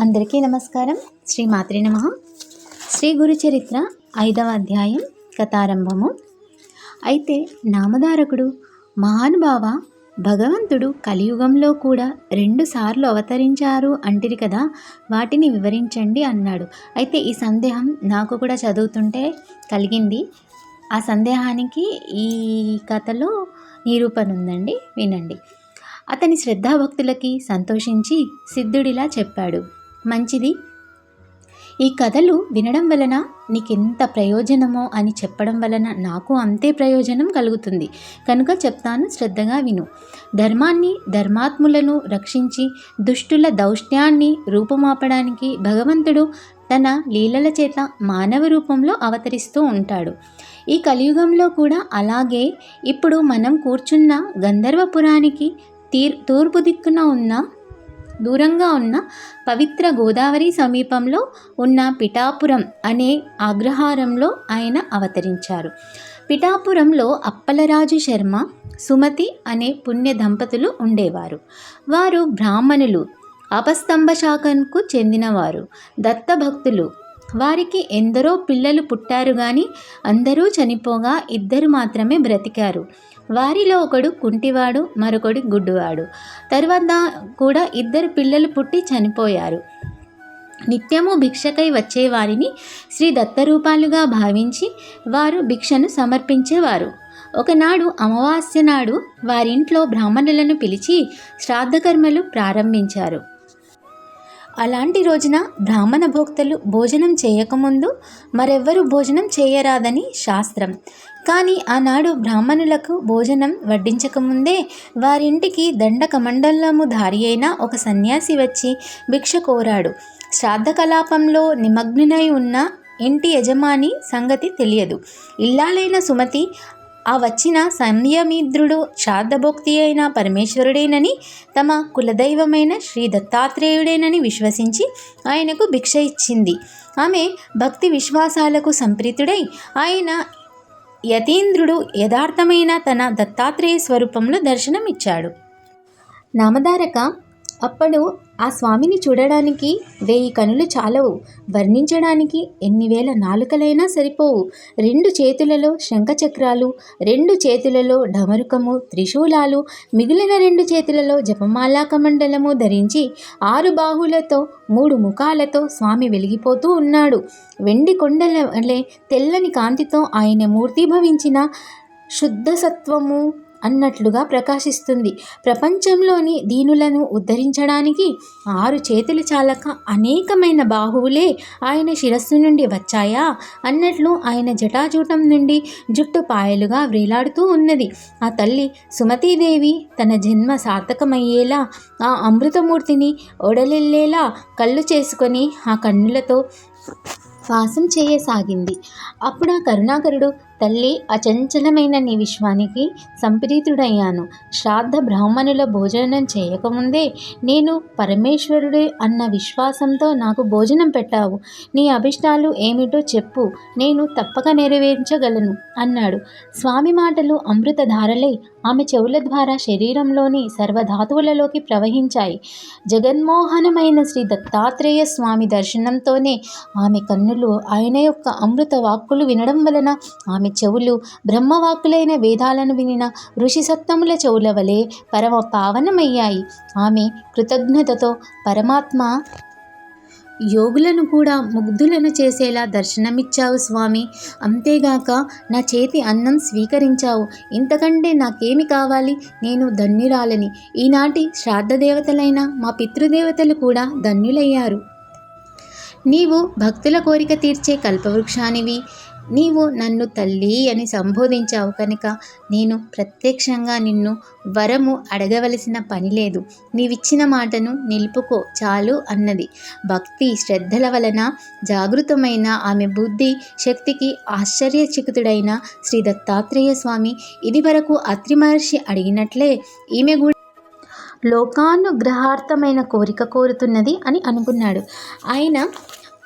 అందరికీ నమస్కారం. శ్రీ మాత్రి నమ. శ్రీ గురు చరిత్ర ఐదవ అధ్యాయం కథారంభము. అయితే నామధారకుడు మహానుభావ భగవంతుడు కలియుగంలో కూడా రెండు సార్లు అవతరించారు అంటిరి కదా? వాటిని వివరించండి అన్నాడు. అయితే ఈ సందేహం నాకు కూడా చదువుతుంటే కలిగింది. ఆ సందేహానికి ఈ కథలో నిరూపణ ఉందండి వినండి. అతని శ్రద్ధాభక్తులకి సంతోషించి సిద్ధుడిలా చెప్పాడు. మంచిది? ఈ కథలు వినడం వలన నీకెంత ప్రయోజనమో అని చెప్పడం వలన నాకు అంతే ప్రయోజనం కలుగుతుంది. కనుక చెప్తాను శ్రద్ధగా విను. ధర్మాన్ని ధర్మాత్ములను రక్షించి దుష్టుల దౌష్ట్యాన్ని రూపుమాపడానికి భగవంతుడు తన లీలల చేత మానవ రూపంలో అవతరిస్తూ ఉంటాడు. ఈ కలియుగంలో కూడా అలాగే ఇప్పుడు మనం కూర్చున్న గంధర్వపురానికి తీర్ తూర్పు దిక్కున ఉన్న దూరంగా ఉన్న పవిత్ర గోదావరి సమీపంలో ఉన్న పిఠాపురం అనే అగ్రహారంలో ఆయన అవతరించారు. పిఠాపురంలో అప్పలరాజు శర్మ సుమతి అనే పుణ్య దంపతులు ఉండేవారు. వారు బ్రాహ్మణులు అపస్తంభ శాఖకు చెందినవారు. దత్తభక్తులు వారికి ఎందరో పిల్లలు పుట్టారు కానీ అందరూ చనిపోగా ఇద్దరు మాత్రమే బ్రతికారు. వారిలో ఒకడు కుంటివాడు మరొకడు గుడ్డువాడు. తర్వాత కూడా ఇద్దరు పిల్లలు పుట్టి చనిపోయారు. నిత్యము భిక్షకై వచ్చేవారిని శ్రీ దత్తరూపాలుగా భావించి వారు భిక్షను సమర్పించేవారు. ఒకనాడు అమావాస్య నాడు వారింట్లో బ్రాహ్మణులను పిలిచి శ్రాద్ధకర్మలు ప్రారంభించారు. అలాంటి రోజున బ్రాహ్మణ భోక్తలు భోజనం చేయకముందు మరెవ్వరు భోజనం చేయరాదని శాస్త్రం. కానీ ఆనాడు బ్రాహ్మణులకు భోజనం వడ్డించకముందే వారింటికి దండకమండలము ధారి అయిన ఒక సన్యాసి వచ్చి భిక్ష కోరాడు. శ్రాద్ధ కలాపంలో నిమగ్నునై ఉన్న ఇంటి యజమాని సంగతి తెలియదు. ఇల్లాలైన సుమతి ఆ వచ్చిన సంయమిద్రుడు శ్రాద్ధభోక్తి అయిన పరమేశ్వరుడేనని తమ కులదైవమైన శ్రీ దత్తాత్రేయుడేనని విశ్వసించి ఆయనకు భిక్ష ఇచ్చింది. ఆమె భక్తి విశ్వాసాలకు సంప్రీతుడై ఆయన యతీంద్రుడు యథార్థమైన తన దత్తాత్రేయ స్వరూపంలో దర్శనమిచ్చాడు. నామధారక అప్పుడు ఆ స్వామిని చూడడానికి వెయ్యి కనులు చాలవు. వర్ణించడానికి ఎన్ని వేల నాలుకలైనా సరిపోవు. రెండు చేతులలో శంఖచక్రాలు రెండు చేతులలో డమరుకము త్రిశూలాలు మిగిలిన రెండు చేతులలో జపమాలా కమండలము ధరించి ఆరు బాహులతో మూడు ముఖాలతో స్వామి వెలిగిపోతూ ఉన్నాడు. వెండి కొండల తెల్లని కాంతితో ఆయన మూర్తిభవించిన శుద్ధ సత్వము అన్నట్లుగా ప్రకాశిస్తుంది. ప్రపంచంలోని దీనులను ఉద్ధరించడానికి ఆరు చేతులు చాలక అనేకమైన బాహువులే ఆయన శిరస్సు నుండి వచ్చాయా? అన్నట్లు ఆయన జటాజూటం నుండి జుట్టు పాయలుగా వ్రేలాడుతూ ఉన్నది. ఆ తల్లి సుమతీదేవి తన జన్మ సార్థకమయ్యేలా ఆ అమృతమూర్తిని ఒడలెల్లేలా కళ్ళు చేసుకొని ఆ కన్నులతో వాసం చేయసాగింది. అప్పుడు ఆ కరుణాకరుడు తల్లి అచంచలమైన నీ విశ్వానికి సంప్రీతుడయ్యాను. శ్రాద్ధ బ్రాహ్మణుల భోజనం చేయకముందే నేను పరమేశ్వరుడే అన్న విశ్వాసంతో నాకు భోజనం పెట్టావు. నీ అభిష్టాలు ఏమిటో చెప్పు నేను తప్పక నెరవేర్చగలను అన్నాడు. స్వామి మాటలు అమృతధారలై ఆమె చెవుల ద్వారా శరీరంలోని సర్వధాతువులలోకి ప్రవహించాయి. జగన్మోహనమైన శ్రీ దత్తాత్రేయ స్వామి దర్శనంతోనే ఆమె కన్నులు ఆయన యొక్క అమృత వాక్కులు వినడం వలన ఆమె ఆమె చెవులు బ్రహ్మవాకులైన వేదాలను వినిన ఋషి సత్తముల చెవుల వలె పరమ పావనమయ్యాయి. ఆమె కృతజ్ఞతతో పరమాత్మ యోగులను కూడా ముగ్ధులను చేసేలా దర్శనమిచ్చావు స్వామి. అంతేగాక నా చేతి అన్నం స్వీకరించావు. ఇంతకంటే నాకేమి కావాలి? నేను ధన్యురాలని. ఈనాటి శ్రాద్ధ దేవతలైన మా పితృదేవతలు కూడా ధన్యులయ్యారు. నీవు భక్తుల కోరిక తీర్చే కల్పవృక్షానివి. నీవు నన్ను తల్లి అని సంబోధించావు కనుక నేను ప్రత్యక్షంగా నిన్ను వరము అడగవలసిన పని లేదు. నీవిచ్చిన మాటను నిలుపుకో చాలు అన్నది. భక్తి శ్రద్ధల వలన జాగృతమైన ఆమె బుద్ధి శక్తికి ఆశ్చర్యచకితుడైన శ్రీ దత్తాత్రేయ స్వామి ఇది వరకు అత్రి మహర్షి అడిగినట్లే ఈమె కూడా లోకానుగ్రహార్థమైన కోరిక కోరుతున్నది అని అనుకున్నాడు. ఆయన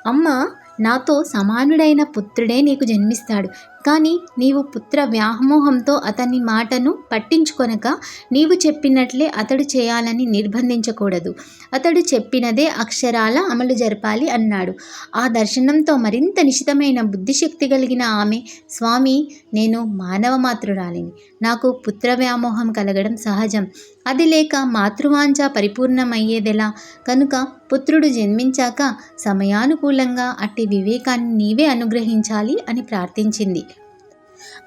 అమ్మ నాతో సమానుడైన పుత్రుడే నీకు జన్మిస్తాడు. కానీ నీవు పుత్ర వ్యామోహంతో అతని మాటను పట్టించుకొనక నీవు చెప్పినట్లే అతడు చేయాలని నిర్బంధించకూడదు. అతడు చెప్పినదే అక్షరాల అమలు జరపాలి అన్నాడు. ఆ దర్శనంతో మరింత నిశితమైన బుద్ధిశక్తి కలిగిన ఆమె స్వామి నేను మానవ మాతృరాలిని. నాకు పుత్ర వ్యామోహం కలగడం సహజం. అది లేక మాతృవాంఛ పరిపూర్ణమయ్యేదెలా? కనుక పుత్రుడు జన్మించాక సమయానుకూలంగా అట్టి వివేకాన్ని నీవే అనుగ్రహించాలి అని ప్రార్థించింది.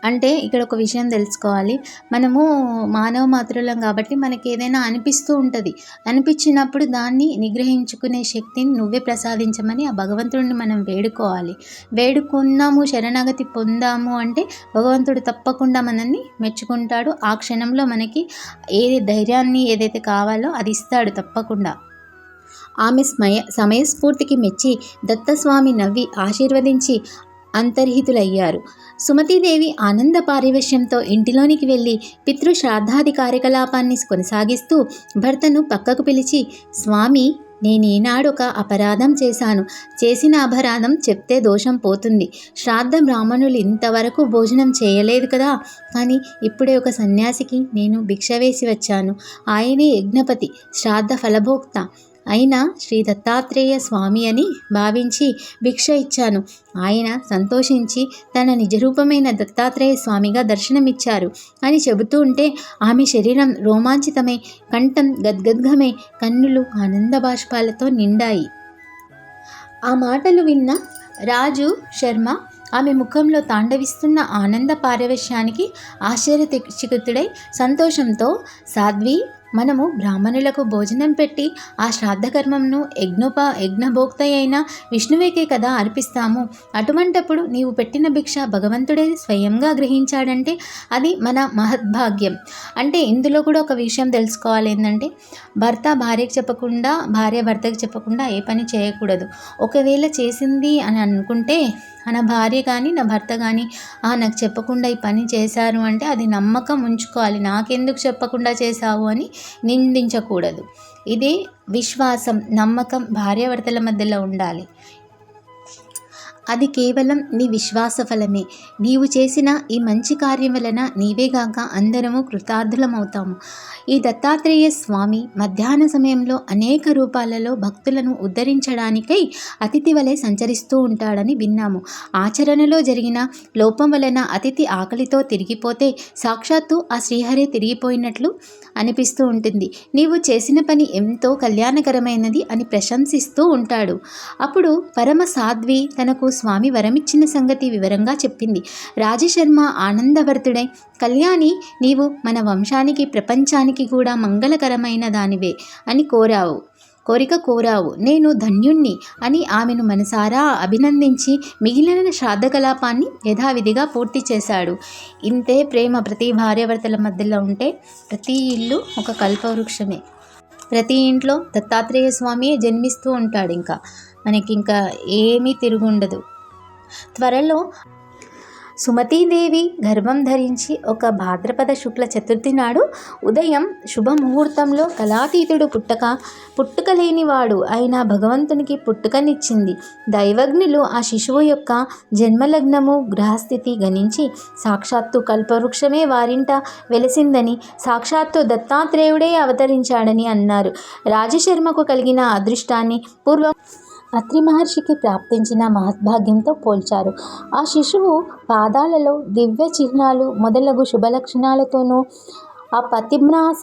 అంటే ఇక్కడ ఒక విషయం తెలుసుకోవాలి. మనము మానవ మాతృలం కాబట్టి మనకి ఏదైనా అనిపిస్తూ ఉంటుంది. అనిపించినప్పుడు దాన్ని నిగ్రహించుకునే శక్తిని నువ్వే ప్రసాదించమని ఆ భగవంతుడిని మనం వేడుకోవాలి. వేడుకున్నాము శరణాగతి పొందాము అంటే భగవంతుడు తప్పకుండా మనల్ని మెచ్చుకుంటాడు. ఆ క్షణంలో మనకి ఏ ధైర్యాన్ని ఏదైతే కావాలో అది ఇస్తాడు తప్పకుండా. ఆమె స్మయ సమయస్ఫూర్తికి మెచ్చి దత్తస్వామి నవ్వి ఆశీర్వదించి అంతర్హితులయ్యారు. సుమతీదేవి ఆనంద పారివశ్యంతో ఇంటిలోనికి వెళ్ళి పితృ శ్రాద్ధాది కార్యకలాపాన్ని కొనసాగిస్తూ భర్తను పక్కకు పిలిచి స్వామి నేనేనాడొక అపరాధం చేశాను. చేసిన అపరాధం చెప్తే దోషం పోతుంది. శ్రాద్ధ బ్రాహ్మణులు ఇంతవరకు భోజనం చేయలేదు కదా. కానీ ఇప్పుడే ఒక సన్యాసికి నేను భిక్ష వేసి వచ్చాను. ఆయనే యజ్ఞపతి శ్రాద్ధ ఫలభోక్త. అయినా శ్రీ దత్తాత్రేయ స్వామి అని భావించి భిక్ష ఇచ్చాను. ఆయన సంతోషించి తన నిజరూపమైన దత్తాత్రేయ స్వామిగా దర్శనమిచ్చారు అని చెబుతూ ఉంటే ఆమె శరీరం రోమాంచితమై కంఠం గద్గద్గమై కన్నులు ఆనంద బాష్పాలతో నిండాయి. ఆ మాటలు విన్న రాజు శర్మ ఆమె ముఖంలో తాండవిస్తున్న ఆనంద పారవశ్యానికి ఆశ్చర్యచికితుడై సంతోషంతో సాధ్వి మనము బ్రాహ్మణులకు భోజనం పెట్టి ఆ శ్రాద్ధకర్మంను యజ్ఞోప యజ్ఞభోక్త అయిన విష్ణువేకే కదా అర్పిస్తాము. అటువంటప్పుడు నీవు పెట్టిన భిక్ష భగవంతుడే స్వయంగా గ్రహించాడంటే అది మన మహద్భాగ్యం. అంటే ఇందులో కూడా ఒక విషయం తెలుసుకోవాలి ఏంటంటే భర్త భార్యకి చెప్పకుండా భార్య భర్తకి చెప్పకుండా ఏ పని చేయకూడదు. ఒకవేళ చేసింది అని అనుకుంటే నా భార్య కానీ నా భర్త కానీ నాకు చెప్పకుండా ఈ పని చేశారు అంటే అది నమ్మకం ఉంచుకోవాలి. నాకెందుకు చెప్పకుండా చేశావు అని నిందించకూడదు. ఇది విశ్వాసం నమ్మకం భార్యాభర్తల మధ్యలో ఉండాలి. అది కేవలం నీ విశ్వాస ఫలమే. నీవు చేసిన ఈ మంచి కార్యం వలన నీవేగాక అందరము కృతార్థులమవుతాము. ఈ దత్తాత్రేయ స్వామి మధ్యాహ్న సమయంలో అనేక రూపాలలో భక్తులను ఉద్ధరించడానికై అతిథి వలె సంచరిస్తూ ఉంటాడని విన్నాము. ఆచరణలో జరిగిన లోపం వలన అతిథి ఆకలితో తిరిగిపోతే సాక్షాత్తు ఆ శ్రీహరే తిరిగిపోయినట్లు అనిపిస్తూ ఉంటుంది. నీవు చేసిన పని ఎంతో కళ్యాణకరమైనది అని ప్రశంసిస్తూ ఉంటాడు. అప్పుడు పరమ సాధ్వి తనకు స్వామి వరమిచ్చిన సంగతి వివరంగా చెప్పింది. రాజశర్మ ఆనందభర్తుడై కళ్యాణి నీవు మన వంశానికి ప్రపంచానికి కూడా మంగళకరమైన దానివే అని కోరావు. కోరిక కోరావు. నేను ధన్యుణ్ణి అని ఆమెను మనసారా అభినందించి మిగిలిన శ్రాద్ధకలాపాన్ని యథావిధిగా పూర్తి చేశాడు. ఇంతే ప్రేమ ప్రతి భార్యాభర్తల మధ్యలో ఉంటే ప్రతి ఇల్లు ఒక కల్పవృక్షమే. ప్రతి ఇంట్లో దత్తాత్రేయ స్వామి జన్మిస్తూ ఉంటాడు ఇంకా. మనకి ఇంకా ఏమీ తిరుగుండదు. త్వరలో సుమతీదేవి గర్భం ధరించి ఒక భాద్రపద శుక్ల చతుర్థి నాడు ఉదయం శుభముహూర్తంలో కళాతీతుడు పుట్టక పుట్టుక లేనివాడు అయిన భగవంతునికి పుట్టుకనిచ్చింది. దైవజ్ఞులు ఆ శిశువు యొక్క జన్మలగ్నము గ్రహస్థితి గణించి సాక్షాత్తు కల్పవృక్షమే వారింట వెలసిందని సాక్షాత్తు దత్తాత్రేయుడే అవతరించాడని అన్నారు. రాజశర్మకు కలిగిన అదృష్టాన్ని పూర్వం అత్రి మహర్షికి ప్రాప్తించిన మహద్భాగ్యంతో పోల్చారు. ఆ శిశువు పాదాలలో దివ్య చిహ్నాలు మొదలగు శుభలక్షణాలతోనూ ఆ పతిమ్రాస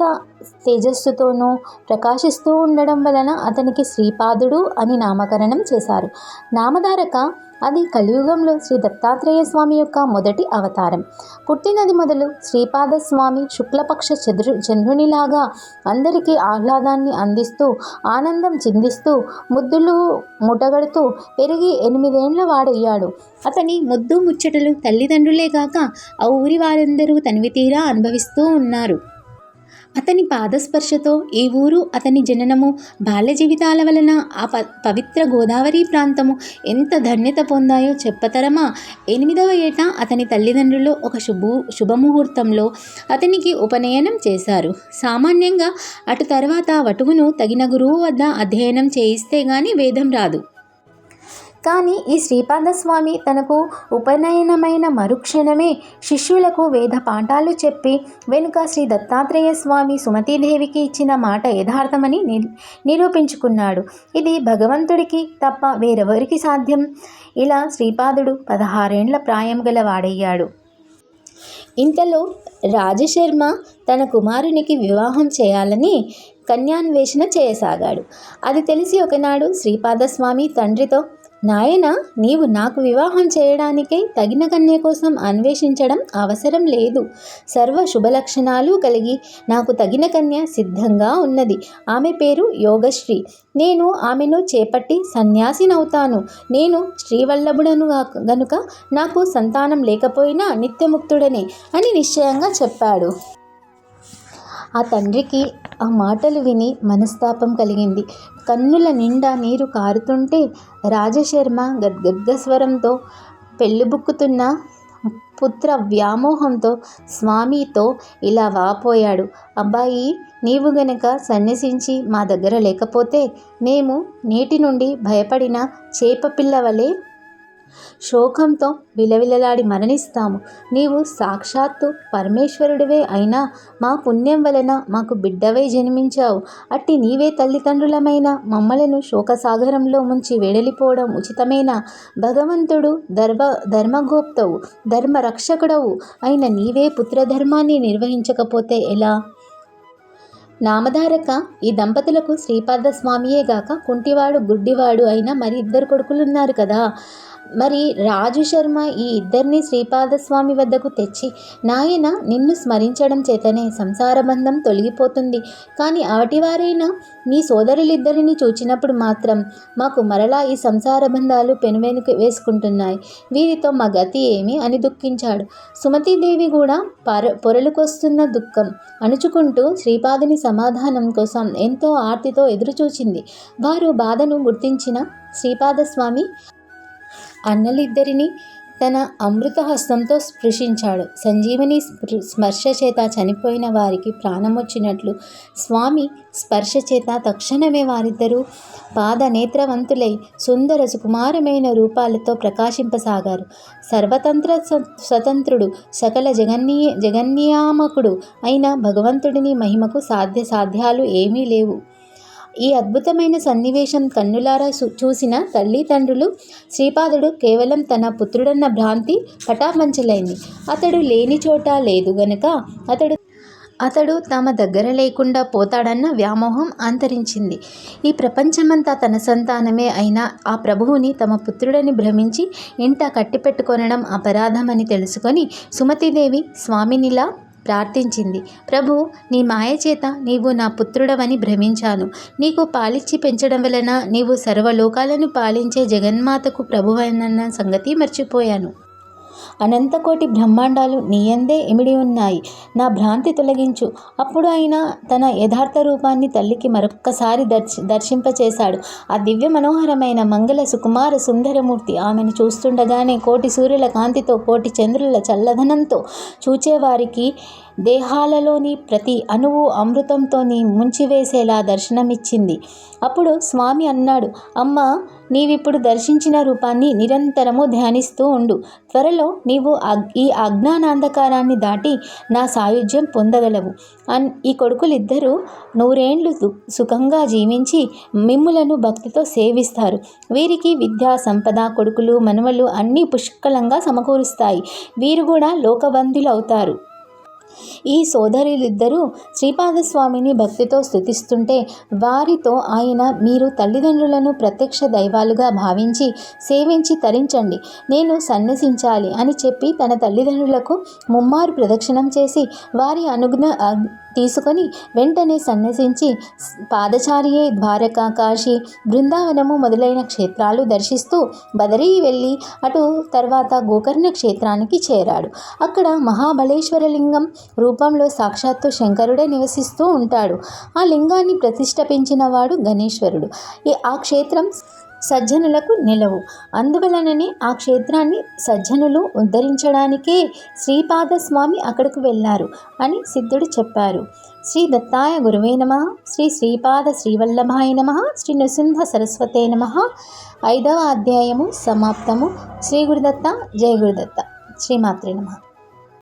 తేజస్సుతోనూ ప్రకాశిస్తూ ఉండడం వలన అతనికి శ్రీపాదుడు అని నామకరణం చేశారు. నామధారక అది కలియుగంలో శ్రీ దత్తాత్రేయ స్వామి యొక్క మొదటి అవతారం. పుట్టినది మొదలు శ్రీపాద స్వామి శుక్లపక్ష చంద్రు చంద్రునిలాగా అందరికీ ఆహ్లాదాన్ని అందిస్తూ ఆనందం చిందిస్తూ ముద్దులు ముటగడుతూ పెరిగి ఎనిమిదేండ్ల వాడయ్యాడు. అతని ముద్దు ముచ్చటలు తల్లిదండ్రులే కాక ఆ ఊరి వారందరూ తనివి తీరా అనుభవిస్తూ ఉన్నారు. అతని పాదస్పర్శతో ఈ ఊరు అతని జననము బాల్య జీవితాల వలన ఆ ప పవిత్ర గోదావరి ప్రాంతము ఎంత ధన్యత పొందాయో చెప్పతరమా? ఎనిమిదవ ఏట అతని తల్లిదండ్రులు ఒక శుభు శుభముహూర్తంలో అతనికి ఉపనయనం చేశారు. సామాన్యంగా అటు తర్వాత వటువును తగిన గురువు వద్ద అధ్యయనం చేయిస్తే గాని వేదం రాదు. కానీ ఈ శ్రీపాదస్వామి తనకు ఉపనయనమైన మరుక్షణమే శిష్యులకు వేద పాఠాలు చెప్పి వెనుక శ్రీ దత్తాత్రేయ స్వామి సుమతీదేవికి ఇచ్చిన మాట యథార్థమని ని నిరూపించుకున్నాడు. ఇది భగవంతుడికి తప్ప వేరెవరికి సాధ్యం? ఇలా శ్రీపాదుడు పదహారేండ్ల ప్రాయం గల వాడయ్యాడు. ఇంతలో రాజశర్మ తన కుమారునికి వివాహం చేయాలని కన్యాన్వేషణ చేయసాగాడు. అది తెలిసి ఒకనాడు శ్రీపాదస్వామి తండ్రితో నాయన నీవు నాకు వివాహం చేయడానికై తగిన కన్య కోసం అన్వేషించడం అవసరం లేదు. సర్వ శుభలక్షణాలు కలిగి నాకు తగిన కన్య సిద్ధంగా ఉన్నది. ఆమె పేరు యోగశ్రీ. నేను ఆమెను చేపట్టి సన్యాసినవుతాను. నేను శ్రీవల్లభుడను గనుక నాకు సంతానం లేకపోయినా నిత్యముక్తుడనే అని నిశ్చయంగా చెప్పాడు. ఆ తండ్రికి ఆ మాటలు విని మనస్తాపం కలిగింది. కన్నుల నిండా నీరు కారుతుంటే రాజశర్మ గద్గద్గస్వరంతో పెళ్ళిబుక్కుతున్న పుత్ర వ్యామోహంతో స్వామితో ఇలా వాపోయాడు. అబ్బాయి నీవు గనక సన్యసించి మా దగ్గర లేకపోతే మేము నేటి నుండి భయపడిన చేప వలె శోకంతో విలవిలలాడి మరణిస్తాము. నీవు సాక్షాత్తు పరమేశ్వరుడివే అయినా మా పుణ్యం వలన మాకు బిడ్డవై జన్మించావు. అట్టి నీవే తల్లిదండ్రులమైన మమ్మలను శోకసాగరంలో ముంచి వెడలిపోవడం ఉచితమైన? భగవంతుడు ధర్మ ధర్మగోప్తవు ధర్మరక్షకుడవు అయిన నీవే పుత్రధర్మాన్ని నిర్వహించకపోతే ఎలా? నామధారక ఈ దంపతులకు శ్రీపాద స్వామియే గాక కుంటివాడు గుడ్డివాడు అయిన మరి ఇద్దరు కొడుకులున్నారు కదా. మరి రాజు శర్మ ఈ ఇద్దరిని శ్రీపాద స్వామి వద్దకు తెచ్చి నాయన నిన్ను స్మరించడం చేతనే సంసార బంధం తొలగిపోతుంది. కానీ ఆటివారైనా నీ సోదరులిద్దరిని చూచినప్పుడు మాత్రం మాకు మరలా ఈ సంసార బంధాలు పెనువెనుక వేసుకుంటున్నాయి. వీరితో మా గతి ఏమి అని దుఃఖించాడు. సుమతీదేవి కూడా పర పొరలుకొస్తున్న దుఃఖం అణుచుకుంటూ శ్రీపాదుని సమాధానం కోసం ఎంతో ఆర్తితో ఎదురుచూచింది. వారు బాధను గుర్తించిన శ్రీపాదస్వామి అన్నలిద్దరినీ తన అమృతహస్తంతో స్పృశించాడు. సంజీవని స్పృ- స్పర్శ చేత చనిపోయిన వారికి ప్రాణమొచ్చినట్లు స్వామి స్పర్శ చేత తక్షణమే వారిద్దరూ పాద నేత్రవంతులై సుందర సుకుమారమైన రూపాలతో ప్రకాశింపసాగారు. సర్వతంత్ర స్వతంత్రుడు సకల జగన్నీ జగన్నియామకుడు అయిన భగవంతుడిని మహిమకు సాధ్య సాధ్యాలు ఏమీ లేవు. ఈ అద్భుతమైన సన్నివేశం కన్నులారా చూసిన తల్లిదండ్రులు శ్రీపాదుడు కేవలం తన పుత్రుడన్న భ్రాంతి పటాపంచలైంది. అతడు లేని చోట లేదు గనుక అతడు అతడు తమ దగ్గర లేకుండా పోతాడన్న వ్యామోహం అంతరించింది. ఈ ప్రపంచమంతా తన సంతానమే అయిన ఆ ప్రభువుని తమ పుత్రుడని భ్రమించి ఇంట కట్టిపెట్టుకొనడం అపరాధమని తెలుసుకొని సుమతిదేవి స్వామినిలా ప్రార్థించింది. ప్రభు నీ మాయ చేత నీవు నా పుత్రుడవని భ్రమించాను. నీకు పాలిచ్చి పెంచడం వలన నీవు సర్వలోకాలను పాలించే జగన్మాతకు ప్రభువైనన్న సంగతి మర్చిపోయాను. అనంతకోటి బ్రహ్మాండాలు నీయందే ఇమిడి ఉన్నాయి. నా భ్రాంతి తొలగించు. అప్పుడు ఆయన తన యథార్థ రూపాన్ని తల్లికి మరొక్కసారి దర్శి దర్శింపచేశాడు. ఆ దివ్య మనోహరమైన మంగళ సుకుమార సుందరమూర్తి ఆమెను చూస్తుండగానే కోటి సూర్యుల కాంతితో కోటి చంద్రుల చల్లదనంతో చూచేవారికి దేహాలలోని ప్రతి అణువు అమృతంతోని ముంచివేసేలా దర్శనమిచ్చింది. అప్పుడు స్వామి అన్నాడు అమ్మ నీవిప్పుడు దర్శించిన రూపాన్ని నిరంతరము ధ్యానిస్తూ ఉండు. త్వరలో నీవు అగ్- ఈ అజ్ఞానాంధకారాన్ని దాటి నా సాయుధ్యం పొందగలవు అన్ ఈ కొడుకులిద్దరూ నూరేండ్లు సుఖంగా జీవించి మిమ్ములను భక్తితో సేవిస్తారు. వీరికి విద్యా సంపద కొడుకులు మనవలు అన్నీ పుష్కలంగా సమకూరుస్తాయి. వీరు కూడా లోకబంధులు అవుతారు ఈ సోదరులిద్దరూ శ్రీపాదస్వామిని భక్తితో స్థుతిస్తుంటే వారితో ఆయన మీరు తల్లిదండ్రులను ప్రత్యక్ష దైవాలుగా భావించి సేవించి తరించండి. నేను సన్యసించాలి అని చెప్పి తన తల్లిదండ్రులకు ముమ్మారు ప్రదక్షిణం చేసి వారి అనుజ్ఞ తీసుకొని వెంటనే సన్నసించి పాదచారియే ద్వారకా కాశీ బృందావనము మొదలైన క్షేత్రాలు దర్శిస్తూ బదరీ వెళ్ళి అటు తర్వాత గోకర్ణ క్షేత్రానికి చేరాడు. అక్కడ మహాబలేశ్వరలింగం రూపంలో సాక్షాత్తు శంకరుడే నివసిస్తూ ఉంటాడు. ఆ లింగాన్ని ప్రతిష్ఠపించిన వాడు గణేశ్వరుడు ఆ క్షేత్రం సజ్జనులకు నిలవు. అందువలననే ఆ క్షేత్రాన్ని సజ్జనులు ఉద్ధరించడానికే శ్రీపాదస్వామి అక్కడకు వెళ్ళారు అని సిద్ధుడు చెప్పారు. శ్రీ దత్తాయ గురువే నమ. శ్రీ శ్రీపాద శ్రీవల్లభాయ నమ. శ్రీ నృసింహ సరస్వతే నమ. ఐదవ అధ్యాయము సమాప్తము. శ్రీ గురుదత్త జయ గురుదత్త. శ్రీమాత్రే నమ.